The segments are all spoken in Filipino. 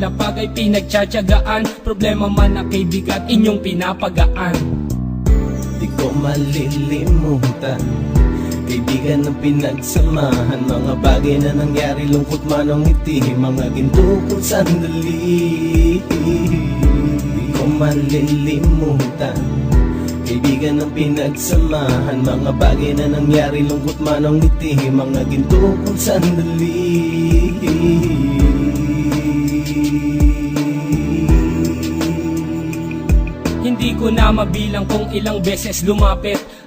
nakalapag ay pinagtsatsagaan. Problema man na kay bigat, inyong pinapagaan. Di ko malilimutan Kaibigan ng pinagsamahan. Mga bagay na nangyari Lungkot man ang ngiti. Mga ginto kong sandali Di ko malilimutan. Kaibigan ng pinagsamahan. Mga bagay na nangyari Lungkot man ang ngiti. Mga ginto kong sandali na mabilang kung ilang beses lumapit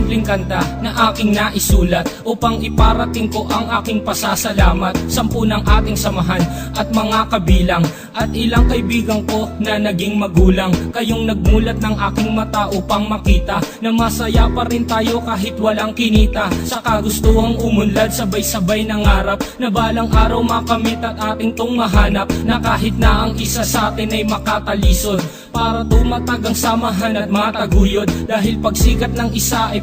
simpleng kanta na aking naisulat Upang iparating ko ang aking pasasalamat. Sampu ng ating samahan at mga kabilang At ilang kaibigan ko na naging magulang. Kayong nagmulat ng aking mata upang makita Na masaya pa rin tayo kahit walang kinita. Sa kagustuhang umunlad sabay-sabay nangarap Na balang araw makamit at ating tong mahanap Na kahit na ang isa sa atin ay makatalisod. Para tumatag ang samahan at mataguyod Dahil pagsikat ng isa ay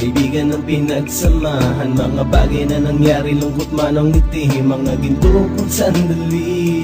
Kaibigan ang pinagsamahan. Mga bagay na nangyari Lungkot man ang ngiti. Mga ginto kong sandali.